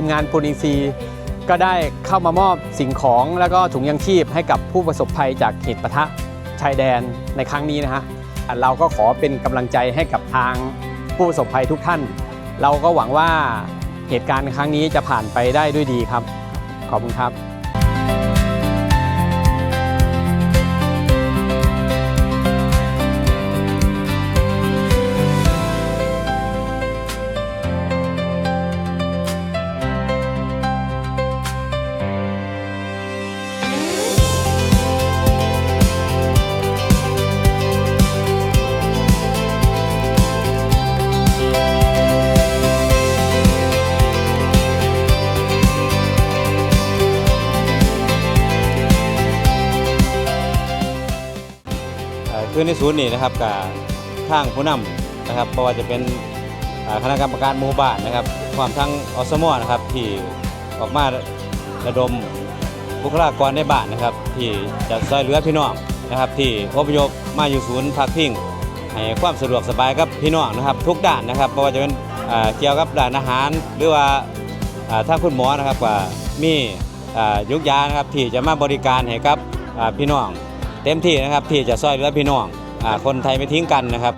ทีมงานปูนิซีก็ได้เข้ามามอบสิ่งของแล้วก็ถุงยังชีพให้กับผู้ประสบภัยจากเหตุปะทะชายแดนในครั้งนี้นะฮะอะเราก็ขอเป็นกำลังใจให้กับทางผู้ประสบภัยทุกท่าน เราก็หวังว่าเหตุการณ์ครั้งนี้จะผ่านไปได้ด้วยดีครับ ขอบคุณครับ คือในศูนย์นี่นะครับกับทางผู้นำนะครับเพราะว่าจะเป็นคณะกรรมการหมู่บ้านนะครับความทั้งอสมอนะครับที่ออกมาระดมบุคลากรในบ้านนะครับ ที่จะช่วยเหลือพี่น้องนะครับที่อพยพมาอยู่ศูนย์พักพิงให้ความสะดวกสบายกับพี่น้องนะครับ ทุกด้านนะครับเพราะว่าจะเป็นเกี่ยวกับด้านอาหาร หรือว่าอ่าถ้าคุณหมอนะครับว่ามีอ่ายุกยานะครับที่จะมาบริการให้กับพี่น้อง เต็มที่นะครับที่จะซอยเหลือพี่น้องอาคนไทยไม่ทิ้งกันนะครับ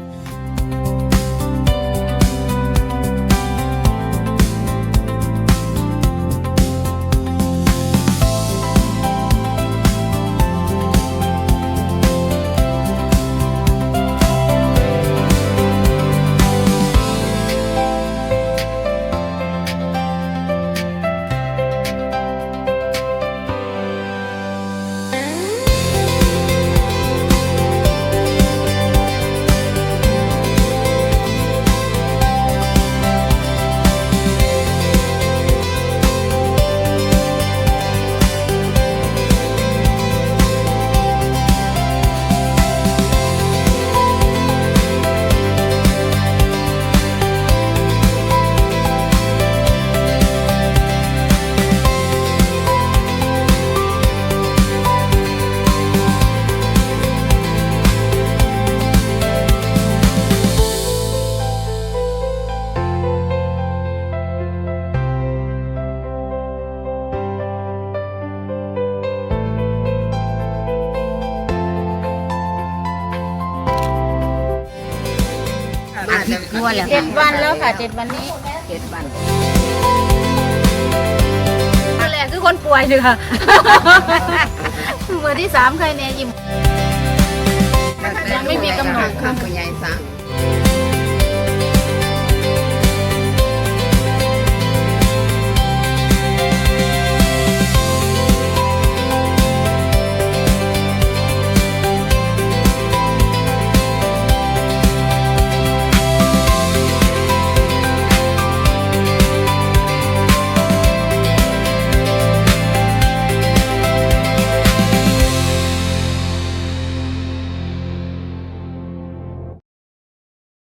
อาทิตย์กว่าแล้วเจ็ดวันแล้วค่ะเจ็ดวันนี้เจ็ดวันตัวแรกคือคนป่วยเลยค่ะเมื่อที่สามใครเนี่ยยิ้มยังไม่มีกำหนดข้าผู้ใหญ่สั่ง